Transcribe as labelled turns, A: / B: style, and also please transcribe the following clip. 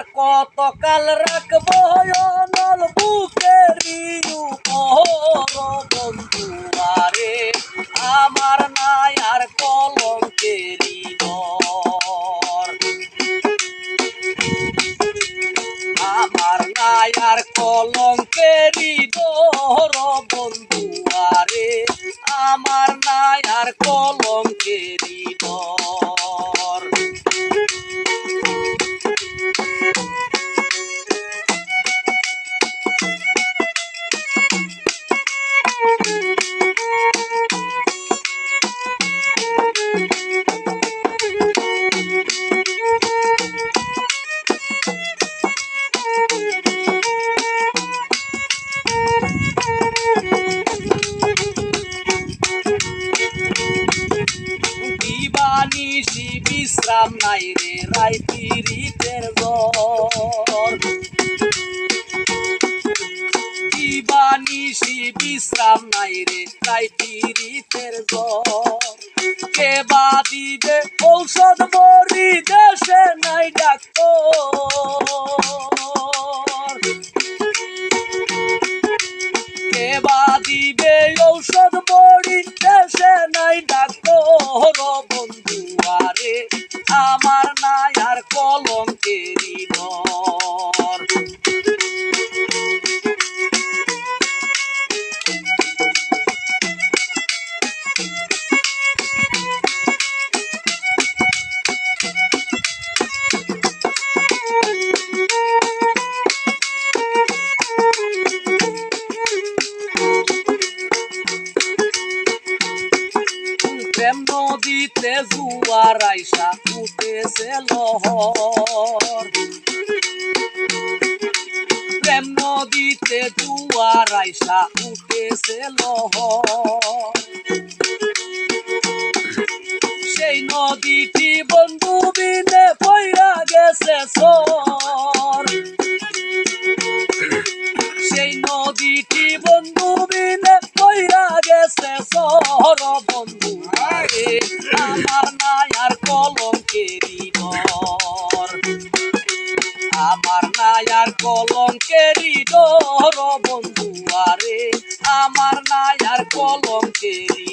A: আর কত কাল রাখব অনল বুকের বন্ধু আরে? আমার নাই আর কলঙ্কেরি আমার নাই আর কলঙ্কেরি বন্ধু আরে? দিবানিশি বিশ্রাম নাই রে রাই পীড়িতের ঘর। দিবানিশি বিশ্রাম নাই রে রাই পীড়িতের ঘর। কে বা দিবে ঔষধ মরি, দেশে নাই ডাক্তার। কে বা দিবে ঔষধ মরি, দেশে নাই ডাক্তার। বন্ধু আমার নাই আর কলম ডর প্রেম নদীতে জুয়ার আইসা উঠেছে লহর। প্রেম নদীতে জুয়ার আইসা উঠেছে লহর। সেই নদীটি বন্ধু বিনে পইরা গেছে সর। সেই নদীটি বন্ধু বিনে পইরা গেছে সর কলঙ্কেরি ডর আমার নাই আর কলঙ্কেরি ডর বন্ধু আরে আমার নাই আর কলঙ্কেরি